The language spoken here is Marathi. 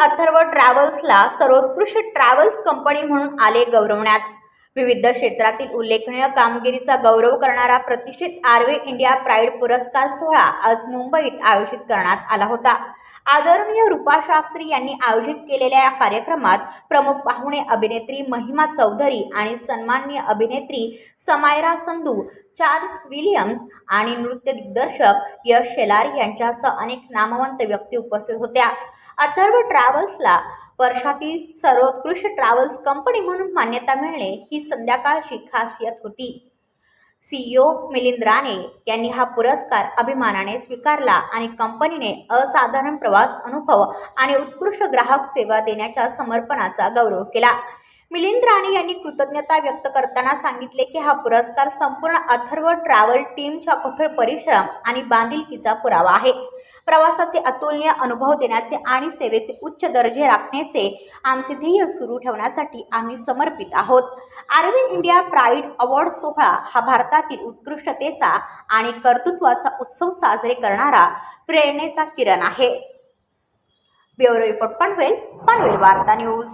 अथर्व ट्रॅव्हल्सला सर्वोत्कृष्ट ट्रॅव्हल्स कंपनी म्हणून आले गौरवण्यात. विविध क्षेत्रातील उल्लेखनीय कामगिरीचा गौरव करणारा प्रतिष्ठित आर्वे इंडिया प्राईड पुरस्कार सोहळा आज मुंबईत आयोजित करण्यात आला होता. आदरणीय रूपा शास्त्री यांनी आयोजित केलेल्या या कार्यक्रमात प्रमुख पाहुणे अभिनेत्री महिमा चौधरी आणि सन्माननीय अभिनेत्री समायरा संधू चार्ल्स विलियम्स आणि नृत्य दिग्दर्शक यश शेलार यांच्यासह अनेक नामवंत व्यक्ती उपस्थित होत्या. अथर्व ट्रॅव्हल्सला. वर्षातील सर्वोत्कृष्ट ट्रॅव्हल्स कंपनी म्हणून मान्यता मिळणे ही संध्याकाळची खासियत होती. सीईओ मिलिंद राणे यांनी हा पुरस्कार अभिमानाने स्वीकारला आणि कंपनीने असाधारण प्रवास अनुभव आणि उत्कृष्ट ग्राहक सेवा देण्याच्या समर्पणाचा गौरव केला. मिलिंद राणे यांनी कृतज्ञता व्यक्त करताना सांगितले की हा पुरस्कार संपूर्ण अथर्व ट्रॅव्हल टीमच्या कठोर परिश्रम आणि बांधिलकीचा पुरावा आहे. प्रवासाचे अतुलनीय अनुभव देण्याचे आणि सेवेचे उच्च दर्जे राखण्याचे आमचे ध्येय सुरू ठेवण्यासाठी आम्ही समर्पित आहोत. आर्वी इंडिया प्राईड अवॉर्ड सोहळा हा भारतातील उत्कृष्टतेचा आणि कर्तृत्वाचा उत्सव साजरे करणारा प्रेरणेचा किरण आहे. ब्युरो रिपोर्ट पनवेल पनवेल वार्ता न्यूज.